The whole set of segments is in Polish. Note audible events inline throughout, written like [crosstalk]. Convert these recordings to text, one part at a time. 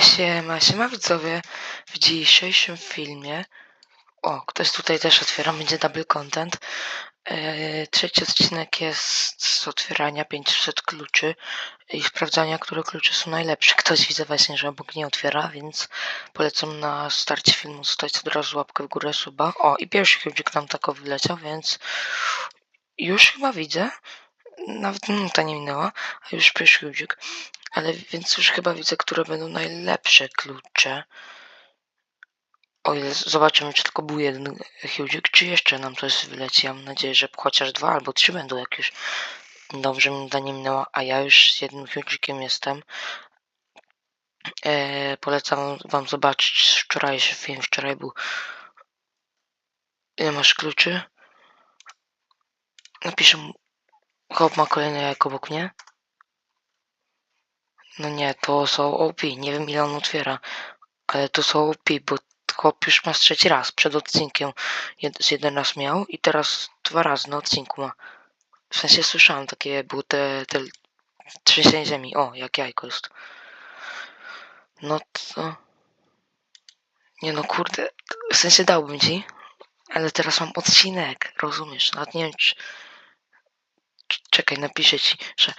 Siema, siema widzowie. W dzisiejszym filmie. O, ktoś tutaj też otwiera, będzie double content. Eee, trzeci odcinek jest z otwierania 500 kluczy i sprawdzania, które klucze są najlepsze. Ktoś widzę właśnie, że obok nie otwiera, więc polecam na starcie filmu zostawić od razu łapkę w górę, suba. O, i pierwszy kluczyk nam tako wyleciał, więc już chyba widzę. Nawet minuta nie minęła, a już pierwszy kluczyk. Ale więc już chyba widzę, które będą najlepsze klucze. O ile zobaczymy, czy tylko był jeden Hugik, czy jeszcze nam coś wyleci. Ja mam nadzieję, że chociaż dwa albo trzy będą, jak już dobrze minuta nie minęła, a ja już z jednym Hugikiem jestem. E, polecam wam zobaczyć wczorajszy film. Wczoraj był. Ile masz kluczy? Napiszę. Chłop ma kolejne jajko obok mnie. No nie, to są OP. Nie wiem ile on otwiera, ale to są OP, bo chłop już ma trzeci raz. Przed odcinkiem jed z jeden raz miał i teraz dwa razy na odcinku ma. W sensie słyszałem takie były te, te trzęsienie ziemi. O, jak jajko jest. No to... Nie no kurde, w sensie dałbym ci, ale teraz mam odcinek, rozumiesz? Nawet nie wiem czy- Czekaj, napiszę ci, że...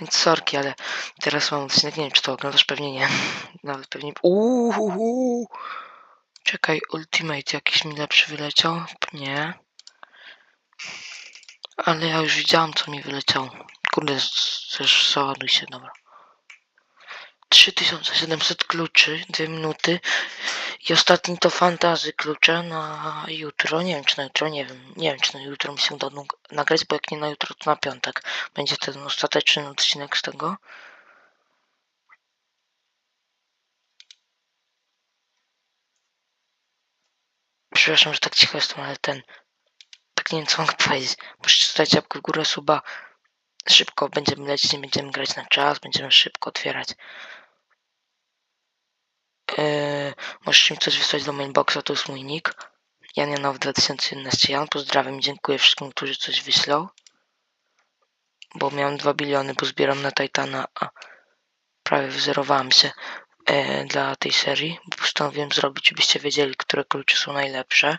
Więc sorki, ale teraz mam odcinek, nie wiem czy to oglądasz, pewnie nie. Nawet pewnie... Uuuu. Czekaj, Ultimate jakiś mi lepszy wyleciał? Nie. Ale ja już widziałam co mi wyleciało. Kurde, też załaduj się, dobra. 3700 kluczy, 2 minuty. I ostatni to fantazy klucze na jutro. Nie wiem czy na jutro, nie wiem. Nie wiem czy na jutro mi się uda nagrać, bo jak nie na jutro, to na piątek. Będzie ten ostateczny odcinek z tego. Przepraszam, że tak cicho jestem, ale ten... Tak nie wiem co mogę powiedzieć. Musicie zostawić łapkę w górę, suba. Szybko będziemy lecieć, nie będziemy grać na czas, będziemy szybko otwierać. Yy, możesz mi coś wysłać do mailboxa, to jest mój nick. Jan Janow 2011 Jan, pozdrawiam i dziękuję wszystkim, którzy coś wyślą. Bo miałem 2 biliony, bo zbieram na Titana, a prawie wyzerowałem się e, dla tej serii. Bo postanowiłem zrobić, żebyście wiedzieli, które klucze są najlepsze.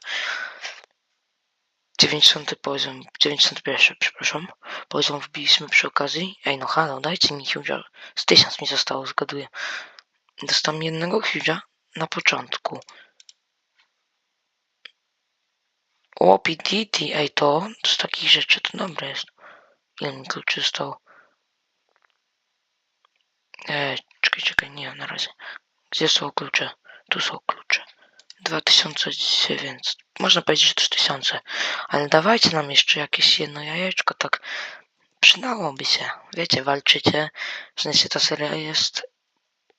90 poziom, 91, przepraszam. Poziom wbiliśmy przy okazji. Ej, no halo, dajcie mi Hugh'a. Z 1000 mi zostało, zgaduję. Dostałem jednego Hugh'a na początku. O, PDT, ej to, z takich rzeczy to dobre jest. Ile mi kluczy zostało? Ej, czekaj, czekaj, nie, na razie. Gdzie są klucze? Tu są klucze. 2900. Można powiedzieć, że 3000. Ale dawajcie nam jeszcze jakieś jedno jajeczko, tak przydałoby się. Wiecie, walczycie. W sensie ta seria jest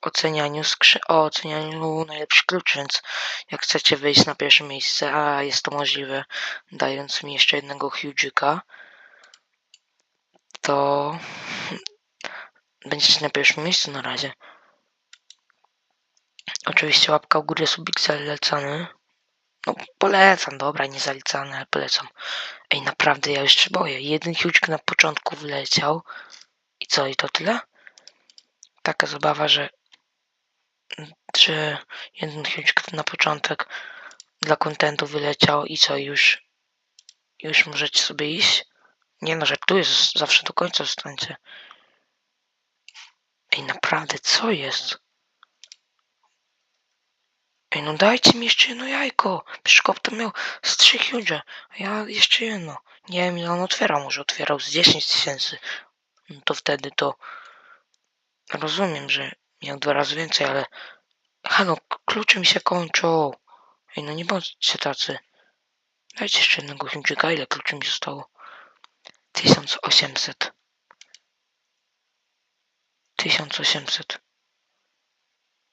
ocenianiu skrzy... o ocenianiu najlepszych kluczy, więc jak chcecie wyjść na pierwsze miejsce, a jest to możliwe, dając mi jeszcze jednego Hughika, to [laughs] będziecie na pierwszym miejscu na razie. Oczywiście łapka w górę, subik zalecany. No polecam, dobra, nie zalecany, ale polecam. Ej, naprawdę, ja jeszcze boję. Jeden Hugik na początku wyleciał. I co, i to tyle? Taka zabawa, że że jeden Hugik na początek dla kontentu wyleciał i co, już już możecie sobie iść? Nie no, z- zawsze do końca zostańcie. Ej, naprawdę, co jest? Ej, no dajcie mi jeszcze jedno jajko. Przecież to miał z trzy huge, a ja jeszcze jedno. Nie wiem ile on otwierał, może otwierał z 10 tysięcy. No to wtedy to rozumiem, że miał dwa razy więcej, ale halo, klucze mi się kończą. Ej, no nie bądźcie tacy. Dajcie jeszcze jednego chińczyka, ile kluczy mi zostało? 1800. 1800.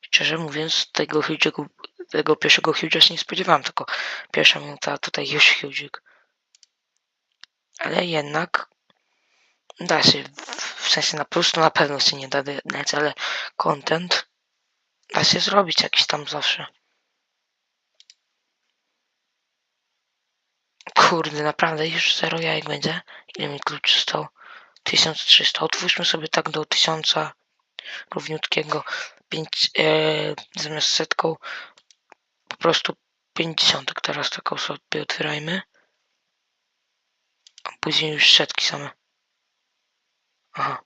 Szczerze mówiąc, tego Chińczyku, tego pierwszego Chińczyka się nie spodziewałem, tylko pierwsza minuta tutaj już Chińczyk. Ale jednak da się, w- sensie na plus to na pewno się nie da dać, ale content da się zrobić jakiś tam zawsze. Kurde, naprawdę już zero jajek będzie? Ile mi klucz został? 1300. Otwórzmy sobie tak do 1000 równiutkiego. 5 e, zamiast setką po prostu 50. Teraz taką sobie otwierajmy. A później już setki same. Aha.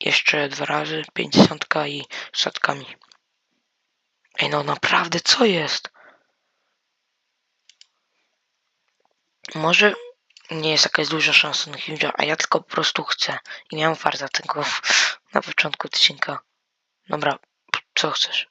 Jeszcze dwa razy, pięćdziesiątka i setkami. Ej, no naprawdę, co jest? Może nie jest jakaś duża szansa na Hugh'a, a ja tylko po prostu chcę. I miałem farta tego na początku odcinka. Dobra, co chcesz?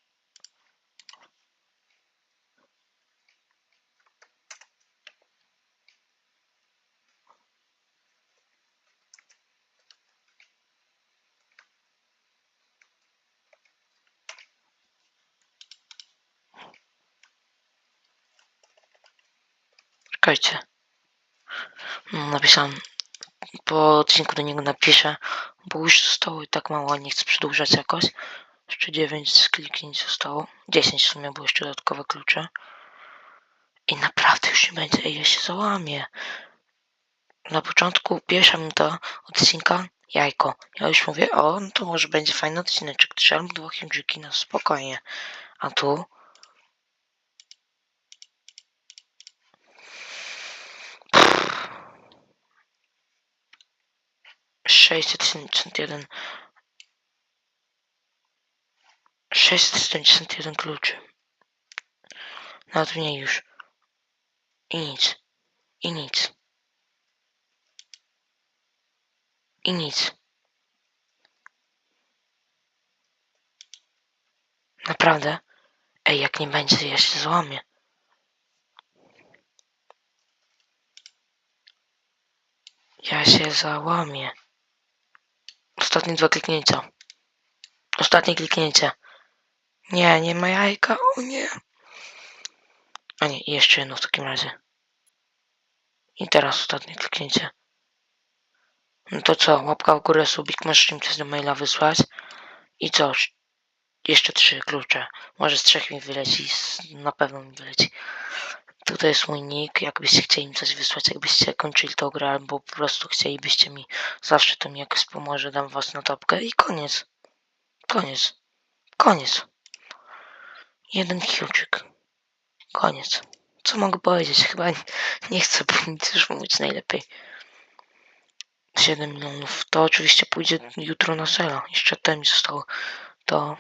Czekajcie. No, napisałem. Po odcinku do niego napiszę, bo już zostało i tak mało, nie chcę przedłużać jakoś. Jeszcze 9 kliknięć zostało. 10 w sumie, bo jeszcze dodatkowe klucze. I naprawdę już nie będzie. Ja się załamię. Na początku, pierwsza minuta odcinka, jajko. Ja już mówię, o, no to może będzie fajny odcineczek. Trzy albo dwa Chińczyki, no spokojnie. A tu... Sześćset siedemdziesiąt jeden. Sześćset siedemdziesiąt jeden kluczy. Nawet mniej już. I nic. I nic. I nic. Naprawdę? Ej, jak nie będzie, ja się złamię. Ja się załamię. Ostatnie dwa kliknięcia. Ostatnie kliknięcie. Nie, nie ma jajka. O nie. A nie, jeszcze jedno w takim razie. I teraz ostatnie kliknięcie. No to co? Łapka w górę, subik, możesz im coś do maila wysłać. I co? Jeszcze trzy klucze. Może z trzech mi wyleci, na pewno mi wyleci. Tutaj jest mój nick, jakbyście chcieli mi coś wysłać, jakbyście kończyli tą grę, albo po prostu chcielibyście mi, zawsze to mi jakoś pomoże, dam was na topkę i koniec. Koniec. Koniec. Jeden hiuczyk. Koniec. Co mogę powiedzieć? Chyba nie, nie chcę nic już mówić najlepiej. 7 milionów. To oczywiście pójdzie jutro na sela. Jeszcze ten mi zostało. To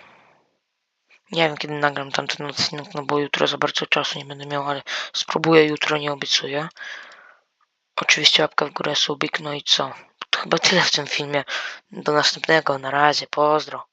nie wiem kiedy nagram tamten odcinek, no bo jutro za bardzo czasu nie będę miał, ale spróbuję jutro, nie obiecuję. Oczywiście łapka w górę, subik, no i co? To chyba tyle w tym filmie. Do następnego, na razie, pozdro.